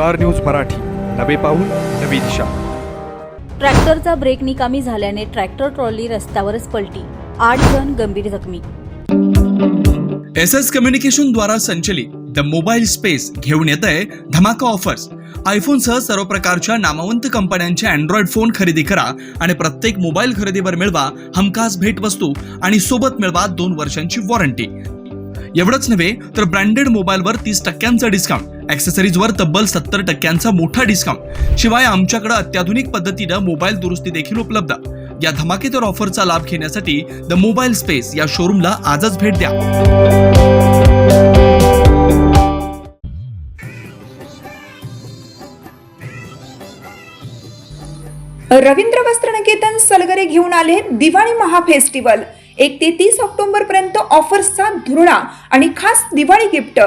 Star news Marathi. नवे पाऊल नवी दिशा. ट्रॅक्टरचा ब्रेक निकामी झाल्याने ट्रॅक्टर ट्रॉली रस्त्यावरच पलटी. आठ जण गंभीर जखमी. एस एस कम्युनिकेशन द्वारा संचलित द मोबाईल स्पेस घेऊन येत आहे धमाका ऑफर्स. आयफोनसह सर्व प्रकारच्या नामवंत कंपन्यांचे अँड्रॉइड फोन खरेदी करा आणि प्रत्येक मोबाईल खरेदीवर मिळवा हमखास भेटवस्तू आणि सोबत मिळवा दोन वर्षांची वॉरंटी. एवढंच नव्हे तर ब्रँडेड मोबाईलवर तीस टक्क्यांचा डिस्काउंट ॲक्सेसरीजवर तब्बल सत्तर टक्क्यांचा मोठा डिस्काउंट शिवाय आमच्याकडे अत्याधुनिक पद्धतीनं मोबाईल दुरुस्ती देखील उपलब्ध. या धमाकेदार ऑफरचा लाभ घेण्यासाठी द मोबाईल स्पेस या शोरूमला आजच भेट द्या. रवींद्र वस्त्र निकेतन सलगरे घेऊन आले दिवाळी महाफेस्टिवल एक ते तीस ऑक्टोबर पर्यंत ऑफर्सचा धुरळा आणि खास दिवाळी गिफ्ट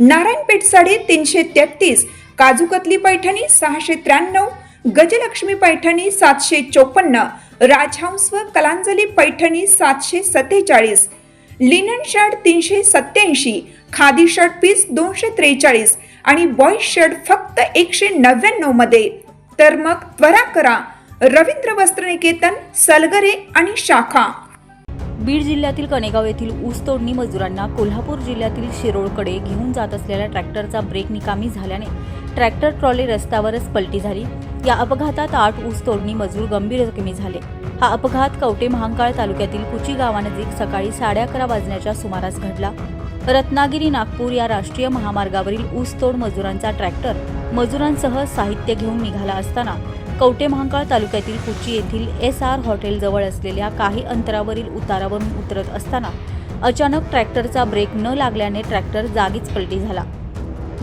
नारायणपेठ साडे तीनशे तेहतीस काजूकतली पैठणी सहाशे त्र्याण्णव गजलक्ष्मी पैठणी सातशे चोपन्न राजहंस व कलांजली पैठणी सातशे सत्तेचाळीस लिनन शर्ट तीनशे सत्याऐंशी खादी शर्ट पीस दोनशे त्रेचाळीस आणि बॉईज शर्ट फक्त एकशे नव्याण्णवमध्ये. तर मग त्वरा करा. रवींद्र वस्त्रनिकेतन सलगरे आणि शाखा. बीड जिल्ह्यातील कणेगाव येथील ऊस तोडणी मजुरांना कोल्हापूर जिल्ह्यातील शिरोळकडे घेऊन जात असलेल्या ट्रॅक्टरचा ब्रेक निकामी झाल्याने ट्रॅक्टर ट्रॉली रस्त्यावरच पलटी झाली. या अपघातात आठ ऊस तोडणी मजूर गंभीर जखमी झाले. हा अपघात कवटे महांकाळ तालुक्यातील कुची गावानजीक सकाळी साडे अकरा वाजण्याच्या सुमारास घडला. रत्नागिरी नागपूर या राष्ट्रीय महामार्गावरील ऊसतोड मजुरांचा ट्रॅक्टर मजुरांसह साहित्य घेऊन निघाला असताना कवटे महांकाळ तालुक्यातील कुची येथील एस आर हॉटेलजवळ असलेल्या काही अंतरावरील उतारावरून उतरत असताना अचानक ट्रॅक्टरचा ब्रेक न लागल्याने ट्रॅक्टर जागीच पलटी झाला.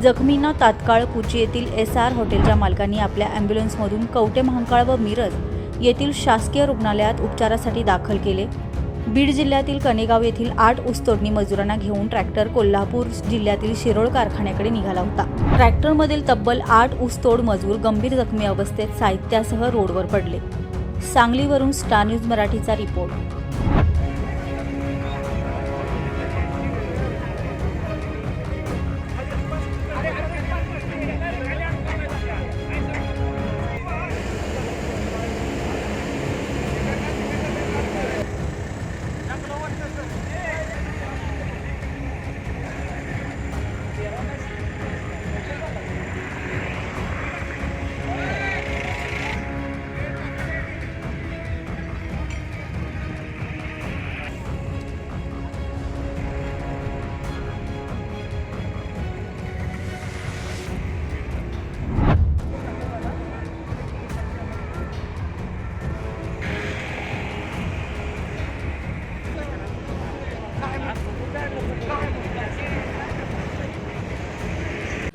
जखमींना तात्काळ कुची येथील एस आर हॉटेलच्या मालकांनी आपल्या अँब्युलन्समधून कवटे महांकाळ व मिरज येथील शासकीय रुग्णालयात उपचारासाठी दाखल केले. बीड जिल्ह्यातील कनेगाव येथील आठ ऊसतोडणी मजुरांना घेऊन ट्रॅक्टर कोल्हापूर जिल्ह्यातील शिरोळ कारखान्याकडे निघाला होता. ट्रॅक्टरमधील तब्बल आठ ऊसतोड मजूर गंभीर जखमी अवस्थेत साहित्यासह रोडवर पडले. सांगलीवरून स्टार न्यूज मराठीचा रिपोर्ट.